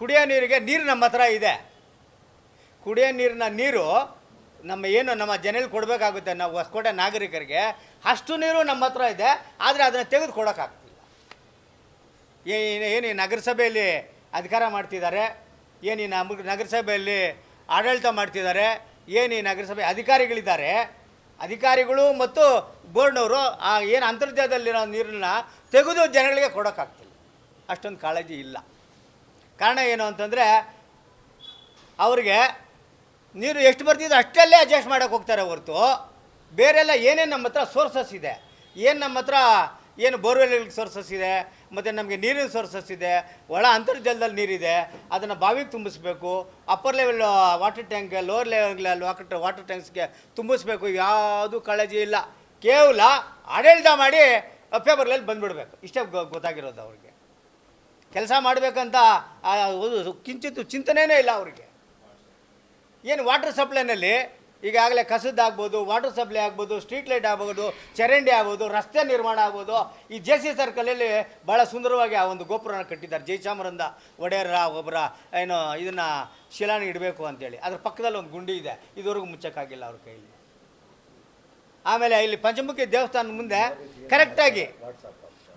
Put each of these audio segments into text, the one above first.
ಕುಡಿಯೋ ನೀರಿಗೆ ನೀರು ನಮ್ಮ ಹತ್ರ ಇದೆ. ಕುಡಿಯೋ ನೀರಿನ ನೀರು ನಮ್ಮ ಏನು ನಮ್ಮ ಜನರಿಗೆ ಕೊಡಬೇಕಾಗುತ್ತೆ ನಾವು ಹೊಸಕೋಟೆ ನಾಗರಿಕರಿಗೆ, ಅಷ್ಟು ನೀರು ನಮ್ಮ ಹತ್ರ ಇದೆ, ಆದರೆ ಅದನ್ನು ತೆಗೆದು ಕೊಡೋಕ್ಕಾಗ್ತಿಲ್ಲ ಏನು ಏನು ಈ ನಗರಸಭೆಯಲ್ಲಿ ಅಧಿಕಾರ ಮಾಡ್ತಿದ್ದಾರೆ, ಏನು ಈ ನಮ್ಮ ನಗರಸಭೆಯಲ್ಲಿ ಆಡಳಿತ ಮಾಡ್ತಿದ್ದಾರೆ, ಏನು ಈ ನಗರಸಭೆ ಅಧಿಕಾರಿಗಳಿದ್ದಾರೆ, ಅಧಿಕಾರಿಗಳು ಮತ್ತು ಬೋರ್ಡ್ನವರು ಆ ಏನು ಅಂತರ್ಜಾಲದಲ್ಲಿರೋ ನೀರನ್ನ ತೆಗೆದು ಜನಗಳಿಗೆ ಕೊಡೋಕ್ಕಾಗ್ತಿಲ್ಲ. ಅಷ್ಟೊಂದು ಕಾಳಜಿ ಇಲ್ಲ. ಕಾರಣ ಏನು ಅಂತಂದರೆ, ಅವ್ರಿಗೆ ನೀರು ಎಷ್ಟು ಬರ್ತಿದ್ರು ಅಷ್ಟಲ್ಲೇ ಅಡ್ಜಸ್ಟ್ ಮಾಡೋಕೆ ಹೋಗ್ತಾರೆ ಹೊರತು. ಬೇರೆಲ್ಲ ಏನೇನು ನಮ್ಮ ಹತ್ರ ಸೋರ್ಸಸ್ ಇದೆ. ಏನು ನಮ್ಮ ಹತ್ರ, ಏನು ಬೋರ್ವೆಲ್ ಸೋರ್ಸಸ್ ಇದೆ, ಮತ್ತು ನಮಗೆ ನೀರಿನ ಸೋರ್ಸಸ್ ಇದೆ, ಒಳ ಅಂತರ್ಜಲದಲ್ಲಿ ನೀರಿದೆ, ಅದನ್ನು ಬಾವಿಗೆ ತುಂಬಿಸ್ಬೇಕು upper level water tank lower level water water ಟ್ಯಾಂಕ್ಸ್ಗೆ ತುಂಬಿಸ್ಬೇಕು, ಯಾವುದೂ ಕಾಳಜಿ ಇಲ್ಲ. ಕೇವಲ ಆಡಳಿತ ಮಾಡಿ ಪೇಪರ್ಗಳಲ್ಲಿ ಬಂದುಬಿಡ್ಬೇಕು. ಇಷ್ಟೇ ಗೊತ್ತಾಗಿರೋದು ಅವ್ರಿಗೆ. ಕೆಲಸ ಮಾಡಬೇಕಂತ ಕಿಂಚಿತ್ತು ಚಿಂತನೆಯೇ ಇಲ್ಲ ಅವರಿಗೆ. ಏನು ವಾಟರ್ ಸಪ್ಲೈನಲ್ಲಿ ಈಗಾಗಲೇ ಕಸದ್ದಾಗ್ಬೋದು ವಾಟರ್ ಸಪ್ಲೈ ಆಗ್ಬೋದು ಸ್ಟ್ರೀಟ್ ಲೈಟ್ ಆಗ್ಬೋದು ಚರಂಡಿ ಆಗ್ಬೋದು, ರಸ್ತೆ ನಿರ್ಮಾಣ ಆಗ್ಬೋದು. ಈ ಜೆ ಸಿ ಸರ್ಕಲಲ್ಲಿ ಭಾಳ ಸುಂದರವಾಗಿ ಆ ಒಂದು ಗೋಪುರನ ಕಟ್ಟಿದ್ದಾರೆ. ಜಯಚಾಮರಂದ ಒಡೆಯರ ಒಬ್ಬರ, ಏನು, ಇದನ್ನು ಶಿಲಾನ ಇಡಬೇಕು ಅಂತೇಳಿ. ಅದ್ರ ಪಕ್ಕದಲ್ಲಿ ಒಂದು ಗುಂಡಿ ಇದೆ. ಇದುವರೆಗೂ ಮುಚ್ಚಕ್ಕಾಗಿಲ್ಲ ಅವ್ರ ಕೈಯಲ್ಲಿ. ಆಮೇಲೆ ಇಲ್ಲಿ ಪಂಚಮುಖಿ ದೇವಸ್ಥಾನದ ಮುಂದೆ ಕರೆಕ್ಟಾಗಿ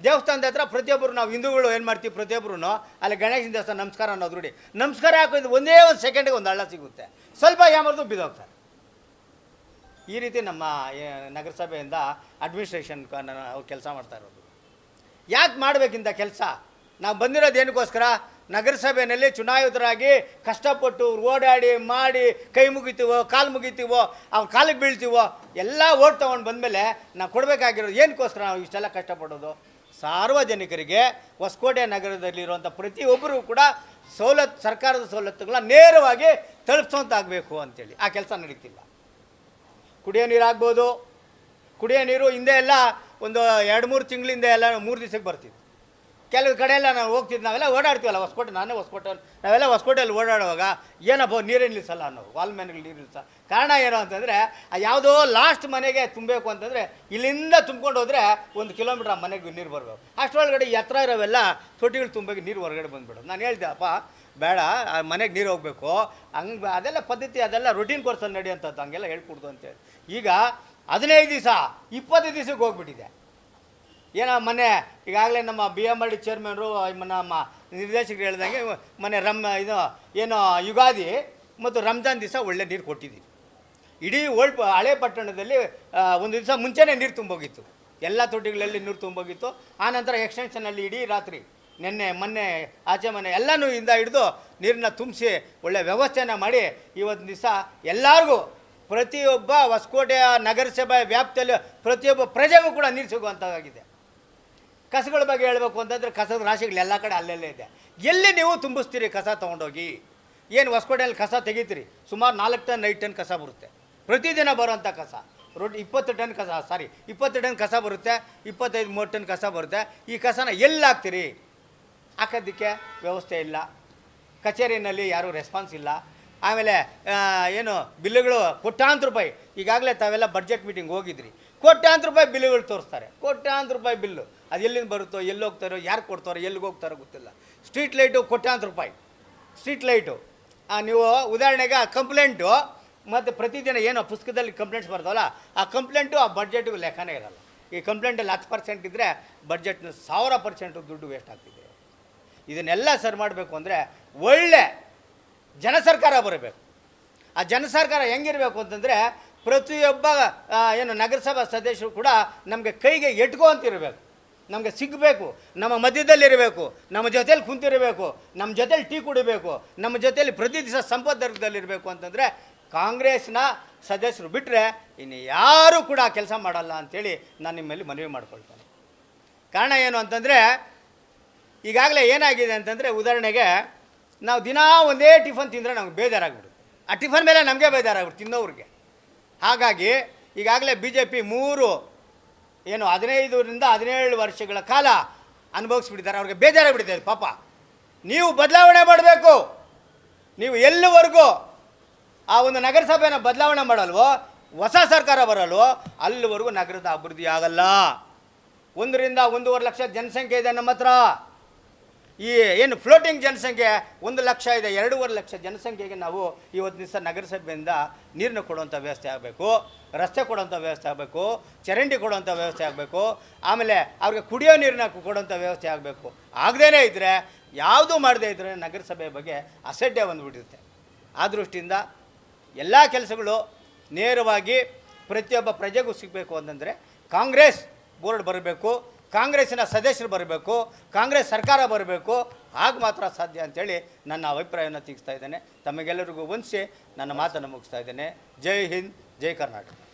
ದೇವಸ್ಥಾನದ ಹತ್ರ ಪ್ರತಿಯೊಬ್ಬರು ನಾವು ಹಿಂದೂಗಳು ಏನು ಮಾಡ್ತೀವಿ ಪ್ರತಿಯೊಬ್ಬರೂ ಅಲ್ಲಿ ಗಣೇಶನ ದೇವಸ್ಥಾನ ನಮಸ್ಕಾರ ಅನ್ನೋದು ರೂಢಿ. ನಮಸ್ಕಾರ ಹಾಕೋದು ಒಂದೇ ಒಂದು ಸೆಕೆಂಡಿಗೆ ಒಂದು ಹಳ್ಳ ಸಿಗುತ್ತೆ. ಸ್ವಲ್ಪ ಯಾಮರ್ದು ಬಿದ್ದೋಗ್ತಾರೆ. ಈ ರೀತಿ ನಮ್ಮ ನಗರಸಭೆಯಿಂದ ಅಡ್ಮಿನಿಸ್ಟ್ರೇಷನ್ ಕೆಲಸ ಮಾಡ್ತಾ ಇರೋದು. ಯಾಕೆ ಮಾಡಬೇಕಿಂತ ಕೆಲಸ? ನಾವು ಬಂದಿರೋದು ಏನಕ್ಕೋಸ್ಕರ? ನಗರಸಭೆಯಲ್ಲಿ ಚುನಾಯಿತರಾಗಿ ಕಷ್ಟಪಟ್ಟು ಓಡಾಡಿ, ಮಾಡಿ, ಕೈ ಮುಗಿತೀವೋ, ಕಾಲು ಮುಗಿತೀವೋ, ಅವ್ರ ಕಾಲಿಗೆ ಬೀಳ್ತೀವೋ, ಎಲ್ಲ ಓಟ್ ತೊಗೊಂಡು ಬಂದಮೇಲೆ ನಾವು ಕೊಡಬೇಕಾಗಿರೋದು ಏನಕ್ಕೋಸ್ಕರ ನಾವು ಇಷ್ಟೆಲ್ಲ ಕಷ್ಟಪಡೋದು? ಸಾರ್ವಜನಿಕರಿಗೆ ಹೊಸಕೋಟೆ ನಗರದಲ್ಲಿರುವಂಥ ಪ್ರತಿಯೊಬ್ಬರೂ ಕೂಡ ಸವಲತ್ತು, ಸರ್ಕಾರದ ಸವಲತ್ತುಗಳನ್ನ ನೇರವಾಗಿ ತಲುಪಿಸೋಂತಾಗಬೇಕು ಅಂತೇಳಿ. ಆ ಕೆಲಸ ನಡೀತಿಲ್ಲ. ಕುಡಿಯೋ ನೀರಾಗ್ಬೋದು ಕುಡಿಯೋ ನೀರು ಹಿಂದೆ ಎಲ್ಲ ಒಂದು ಎರಡು ಮೂರು ತಿಂಗಳಿಂದ ಎಲ್ಲ ಮೂರು ದಿವಸಕ್ಕೆ ಬರ್ತಿತ್ತು. ಕೆಲವು ಕಡೆ ಎಲ್ಲ ನಾವು ಹೋಗ್ತಿದ್ದು ನಾವೆಲ್ಲ ಓಡಾಡ್ತೀವಲ್ಲ ಹೊಸಕೋಟೆ, ನಾನೇ ಹೊಸಕೋಟೆ ನಾವೆಲ್ಲ ಹೊಸಕೋಟೆಯಲ್ಲಿ ಓಡಾಡುವಾಗ ಏನಪ್ಪ ನೀರೇ ನಿಲ್ಲಿಸಲ್ಲ ವಾಲ್ ವಾಲ್ಮ್ಯಾನ್ಗಳು ನೀರು ನಿಲ್ಲಿಸ ಕಾರಣ ಏನು ಅಂತಂದರೆ ಯಾವುದೋ ಲಾಸ್ಟ್ ಮನೆಗೆ ತುಂಬಬೇಕು ಅಂತಂದರೆ ಇಲ್ಲಿಂದ ತುಂಬ್ಕೊಂಡು ಹೋದರೆ ಒಂದು ಕಿಲೋಮೀಟ್ರ್ ಆ ಮನೆಗೆ ನೀರು ಬರಬೇಕು. ಅಷ್ಟರೊಳಗಡೆ ಎತ್ತರ ಇರೋವೆಲ್ಲ ತೊಟ್ಟಿಗಳು ತುಂಬಕ್ಕೆ ನೀರು ಹೊರಗಡೆ ಬಂದ್ಬಿಡೋದು. ನಾನು ಹೇಳಿದೆ, ಅಪ್ಪ, ಬೇಡ, ಆ ಮನೆಗೆ ನೀರು ಹೋಗಬೇಕು. ಹಂಗೆ ಅದೆಲ್ಲ ಪದ್ಧತಿ, ಅದೆಲ್ಲ ರೊಟೀನ್ ಕೋರ್ಸಲ್ಲಿ ನಡೆಯುವಂಥದ್ದು, ಹಂಗೆಲ್ಲ ಹೇಳ್ಕೊಡ್ದು ಅಂತೇಳಿ ಈಗ ಹದಿನೈದು ದಿವಸ, ಇಪ್ಪತ್ತು ದಿವಸಕ್ಕೆ ಹೋಗ್ಬಿಟ್ಟಿದೆ. ಏನೋ ಮೊನ್ನೆ ಈಗಾಗಲೇ ನಮ್ಮ ಬಿ ಎಂ ಆರ್ ಡಿ ಚೇರ್ಮನ್ರು ನಮ್ಮ ನಿರ್ದೇಶಕರು ಹೇಳ್ದಂಗೆ ಮೊನ್ನೆ ರಮ್ ಇದು ಏನು ಯುಗಾದಿ ಮತ್ತು ರಂಜಾನ್ ದಿವಸ ಒಳ್ಳೆ ನೀರು ಕೊಟ್ಟಿದ್ದೀವಿ ಇಡೀ ಓಲ್ಡ್ ಹಳೆ ಪಟ್ಟಣದಲ್ಲಿ ಒಂದು ದಿವಸ ಮುಂಚೆನೇ ನೀರು ತುಂಬೋಗಿತ್ತು. ಎಲ್ಲ ತೊಟ್ಟಿಗಳಲ್ಲಿ ನೀರು ತುಂಬೋಗಿತ್ತು. ಆನಂತರ ಎಕ್ಸ್ಟೆನ್ಷನಲ್ಲಿ ಇಡೀ ರಾತ್ರಿ, ನಿನ್ನೆ, ಮೊನ್ನೆ, ಆಚೆ ಮನೆ ಎಲ್ಲನೂ ಇಂದ ಹಿಡಿದು ನೀರನ್ನ ತುಂಬಿಸಿ ಒಳ್ಳೆ ವ್ಯವಸ್ಥೆನ ಮಾಡಿ ಇವತ್ತು ದಿವಸ ಎಲ್ಲರಿಗೂ ಪ್ರತಿಯೊಬ್ಬ ಹೊಸಕೋಟೆಯ ನಗರಸಭೆ ವ್ಯಾಪ್ತಿಯಲ್ಲಿ ಪ್ರತಿಯೊಬ್ಬ ಪ್ರಜೆಗೂ ಕೂಡ ನೀರು ಸಿಗುವಂಥದ್ದಾಗಿದೆ ಕಸಗಳ ಬಗ್ಗೆ ಹೇಳಬೇಕು ಅಂತಂದರೆ ಕಸದ ರಾಶಿಗಳು ಎಲ್ಲ ಕಡೆ ಅಲ್ಲೆಲ್ಲೇ ಇದೆ. ಎಲ್ಲಿ ನೀವು ತುಂಬಿಸ್ತೀರಿ ಕಸ ತೊಗೊಂಡೋಗಿ? ಏನು ಹೊಸ್ಕೋಟೆಯಲ್ಲಿ ಕಸ ತೆಗಿತೀರಿ? ಸುಮಾರು ನಾಲ್ಕು ಟನ್, ಐದು ಟನ್ ಕಸ ಬರುತ್ತೆ. ಪ್ರತಿದಿನ ಬರುವಂಥ ಕಸ. ರೊಟ್ಟಿ ಇಪ್ಪತ್ತು ಟನ್ ಕಸ, ಸಾರಿ, ಇಪ್ಪತ್ತು ಟನ್ ಕಸ ಬರುತ್ತೆ, ಇಪ್ಪತ್ತೈದು, ಮೂವತ್ತು ಟನ್ ಕಸ ಬರುತ್ತೆ. ಈ ಕಸನ ಎಲ್ಲಿ ಹಾಕ್ತೀರಿ? ಹಾಕೋದಕ್ಕೆ ವ್ಯವಸ್ಥೆ ಇಲ್ಲ. ಕಚೇರಿನಲ್ಲಿ ಯಾರೂ ರೆಸ್ಪಾನ್ಸ್ ಇಲ್ಲ. ಆಮೇಲೆ ಏನು, ಬಿಲ್ಲುಗಳು ಕೊಟ್ಟಾಂತ ರೂಪಾಯಿ. ಈಗಾಗಲೇ ತಾವೆಲ್ಲ ಬಡ್ಜೆಟ್ ಮೀಟಿಂಗ್ ಹೋಗಿದ್ರಿ. ಕೋಟ್ಯಾಂತರ ರೂಪಾಯಿ ಬಿಲ್ಲುಗಳು ತೋರಿಸ್ತಾರೆ. ಕೋಟ್ಯಾಂತರ ರೂಪಾಯಿ ಬಿಲ್ಲು. ಅದು ಎಲ್ಲಿಂದ ಬರುತ್ತೋ ಎಲ್ಲಿ ಹೋಗ್ತಾರೋ ಯಾರು ಕೊಡ್ತಾರೋ ಎಲ್ಲಿಗೆ ಹೋಗ್ತಾರೋ ಗೊತ್ತಿಲ್ಲ. ಸ್ಟ್ರೀಟ್ ಲೈಟು ಕೋಟ್ಯಾಂತರ ರೂಪಾಯಿ. ಸ್ಟ್ರೀಟ್ ಲೈಟು ಆ, ನೀವು ಉದಾಹರಣೆಗೆ ಆ ಕಂಪ್ಲೇಂಟು ಮತ್ತು ಪ್ರತಿದಿನ ಏನು ಪುಸ್ತಕದಲ್ಲಿ ಕಂಪ್ಲೇಂಟ್ಸ್ ಬರ್ತಾವಲ್ಲ ಆ ಕಂಪ್ಲೇಂಟು ಆ ಬಡ್ಜೆಟ್ಗೂ ಲೆಕ್ಕನೇ ಇರಲ್ಲ. ಈ ಕಂಪ್ಲೇಂಟಲ್ಲಿ ಹತ್ತು ಪರ್ಸೆಂಟ್ ಇದ್ದರೆ ಬಡ್ಜೆಟ್ನ ಸಾವಿರ ಪರ್ಸೆಂಟು ದುಡ್ಡು ವೇಸ್ಟ್ ಆಗ್ತಿದೆ. ಇದನ್ನೆಲ್ಲ ಸರಿ ಮಾಡಬೇಕು ಅಂದರೆ ಒಳ್ಳೆ ಜನ ಸರ್ಕಾರ ಬರಬೇಕು. ಆ ಜನ ಸರ್ಕಾರ ಹೆಂಗಿರಬೇಕು ಅಂತಂದರೆ ಪ್ರತಿಯೊಬ್ಬ ಏನು ನಗರಸಭಾ ಸದಸ್ಯರು ಕೂಡ ನಮಗೆ ಕೈಗೆ ಎಟ್ಕೊಂತಿರಬೇಕು ನಮಗೆ ಸಿಗಬೇಕು. ನಮ್ಮ ಮಧ್ಯದಲ್ಲಿರಬೇಕು ನಮ್ಮ ಜೊತೇಲಿ ಕುಂತಿರಬೇಕು. ನಮ್ಮ ಜೊತೇಲಿ ಟೀ ಕುಡಿಬೇಕು. ನಮ್ಮ ಜೊತೇಲಿ ಪ್ರತಿ ದಿವಸ ಸಂಪರ್ಕದಲ್ಲಿರಬೇಕು ಅಂತಂದರೆ ಕಾಂಗ್ರೆಸ್ನ ಸದಸ್ಯರು ಬಿಟ್ಟರೆ ಇನ್ನು ಯಾರೂ ಕೂಡ ಕೆಲಸ ಮಾಡಲ್ಲ ಅಂಥೇಳಿ ನಾನು ನಿಮ್ಮಲ್ಲಿ ಮನವಿ ಮಾಡ್ಕೊಳ್ತೇನೆ. ಕಾರಣ ಏನು ಅಂತಂದರೆ ಈಗಾಗಲೇ ಏನಾಗಿದೆ ಅಂತಂದರೆ ಉದಾಹರಣೆಗೆ ನಾವು ದಿನಾ ಒಂದೇ ಟಿಫನ್ ತಿಂದರೆ ನಮ್ಗೆ ಬೇಜಾರಾಗ್ಬಿಡುತ್ತೆ. ಆ ಟಿಫನ್ ಮೇಲೆ ನಮಗೆ ಬೇಜಾರಾಗ್ಬಿಡುತ್ತೆ ತಿನ್ನೋರಿಗೆ ಹಾಗಾಗಿ ಈಗಾಗಲೇ ಬಿ ಜೆ ಪಿ ಮೂರು, ಏನು ಹದಿನೈದರಿಂದ ಹದಿನೇಳು ವರ್ಷಗಳ ಕಾಲ ಅನುಭವಿಸ್ಬಿಟ್ಟಿದ್ದಾರೆ. ಅವ್ರಿಗೆ ಬಿಡಿದ್ದಾರೆ ಪಾಪ. ನೀವು ಬದಲಾವಣೆ ಮಾಡಬೇಕು. ನೀವು ಎಲ್ಲಿವರೆಗೂ ಆ ಒಂದು ನಗರಸಭೆನ ಬದಲಾವಣೆ ಮಾಡಲ್ವೋ, ಹೊಸ ಸರ್ಕಾರ ಬರಲ್ವೋ, ಅಲ್ಲಿವರೆಗೂ ನಗರದ ಅಭಿವೃದ್ಧಿ ಆಗಲ್ಲ. ಒಂದರಿಂದ ಒಂದೂವರೆ ಲಕ್ಷ ಜನಸಂಖ್ಯೆ ಇದೆ ನಮ್ಮ ಹತ್ರ. ಈ ಏನು ಫ್ಲೋಟಿಂಗ್ ಜನಸಂಖ್ಯೆ ಒಂದು ಲಕ್ಷ ಇದೆ, ಎರಡೂವರೆ ಲಕ್ಷ ಜನಸಂಖ್ಯೆಗೆ ನಾವು ಇವತ್ತು ದಿವಸ ನಗರಸಭೆಯಿಂದ ನೀರನ್ನು ಕೊಡುವಂಥ ವ್ಯವಸ್ಥೆ ಆಗಬೇಕು, ರಸ್ತೆ ಕೊಡುವಂಥ ವ್ಯವಸ್ಥೆ ಆಗಬೇಕು, ಚರಂಡಿ ಕೊಡುವಂಥ ವ್ಯವಸ್ಥೆ ಆಗಬೇಕು, ಆಮೇಲೆ ಅವ್ರಿಗೆ ಕುಡಿಯೋ ನೀರನ್ನ ಕೊಡುವಂಥ ವ್ಯವಸ್ಥೆ ಆಗಬೇಕು. ಆಗದೇ ಇದ್ದರೆ ಯಾವುದೂ ಮಾಡದೇ ಇದ್ದರೆ ನಗರಸಭೆ ಬಗ್ಗೆ ಅಸಡ್ಡೆ ಬಂದುಬಿಟ್ಟಿರುತ್ತೆ ಆ ದೃಷ್ಟಿಯಿಂದ ಎಲ್ಲ ಕೆಲಸಗಳು ನೇರವಾಗಿ ಪ್ರತಿಯೊಬ್ಬ ಪ್ರಜೆಗೂ ಸಿಗಬೇಕು ಅಂತಂದರೆ ಕಾಂಗ್ರೆಸ್ ಬೋರ್ಡ್ ಬರಬೇಕು. ಕಾಂಗ್ರೆಸ್ಸಿನ ಸದಸ್ಯರು ಬರಬೇಕು, ಕಾಂಗ್ರೆಸ್ ಸರ್ಕಾರ ಬರಬೇಕು, ಆಗ ಮಾತ್ರ ಸಾಧ್ಯ ಅಂತೇಳಿ ನನ್ನ ಅಭಿಪ್ರಾಯವನ್ನು ತಿಳಿಸ್ತಾ ಇದ್ದೇನೆ. ತಮಗೆಲ್ಲರಿಗೂ ವಂಚಿಸಿ ನನ್ನ ಮಾತನ್ನು ಮುಗಿಸ್ತಾ ಇದ್ದೇನೆ. ಜೈ ಹಿಂದ್, ಜೈ ಕರ್ನಾಟಕ.